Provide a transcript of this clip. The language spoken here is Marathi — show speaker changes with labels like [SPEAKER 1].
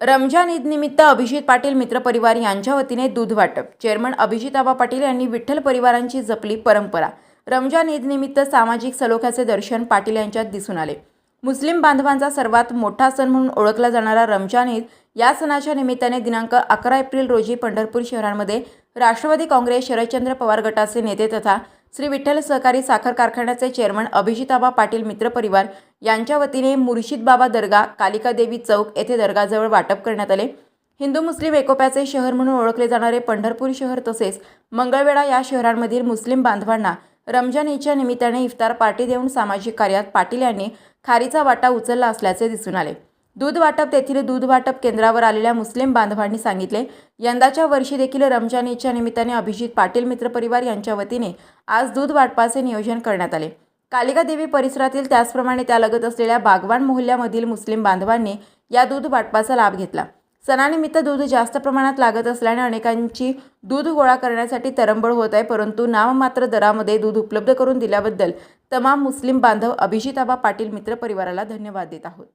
[SPEAKER 1] रमजान ईदनिमित्त अभिजित पाटील मित्रपरिवार यांच्या वतीने दूध वाटप. चेअरमन अभिजित आबा पाटील यांनी विठ्ठल परिवारांची जपली परंपरा. रमजान ईदनिमित्त सामाजिक सलोख्याचे दर्शन पाटील यांच्यात दिसून आले. मुस्लिम बांधवांचा सर्वात मोठा सण म्हणून ओळखला जाणारा रमजान ईद या सणाच्या निमित्ताने दिनांक अकरा एप्रिल रोजी पंढरपूर शहरांमध्ये राष्ट्रवादी काँग्रेस शरदचंद्र पवार गटाचे नेते तथा श्री विठ्ठल सहकारी साखर कारखान्याचे चेअरमन अभिजिताबा पाटील मित्रपरिवार यांच्या वतीने मुर्शिद बाबा दर्गा कालिका देवी चौक येथे दर्गाजवळ वाटप करण्यात आले. हिंदू मुस्लिम एकोप्याचे शहर म्हणून ओळखले जाणारे पंढरपूर शहर तसेच मंगळवेढा या शहरांमधील मुस्लिम बांधवांना रमजान ईदच्या निमित्ताने इफ्तार पार्टी देऊन सामाजिक कार्यात पाटील यांनी खारीचा वाटा उचलला असल्याचे दिसून आले. दूध वाटप तेथील दूध वाटप केंद्रावर आलेल्या मुस्लिम बांधवांनी सांगितले यंदाच्या वर्षी देखील रमजान ईदच्या निमित्ताने अभिजित पाटील मित्रपरिवार यांच्या वतीने आज दूध वाटपाचे नियोजन करण्यात आले. कालिका देवी परिसरातील त्याचप्रमाणे त्यालगत असलेल्या बागवान मोहल्ल्यामधील मुस्लिम बांधवांनी या दूध वाटपाचा लाभ घेतला. सणानिमित्त दूध जास्त प्रमाणात लागत असल्याने अनेकांची दूध गोळा करण्यासाठी तरंबळ होत आहे परंतु नाममात्र दरामध्ये दूध उपलब्ध करून दिल्याबद्दल तमाम मुस्लिम बांधव अभिजिताबा पाटील मित्र परिवाराला धन्यवाद देत आहोत.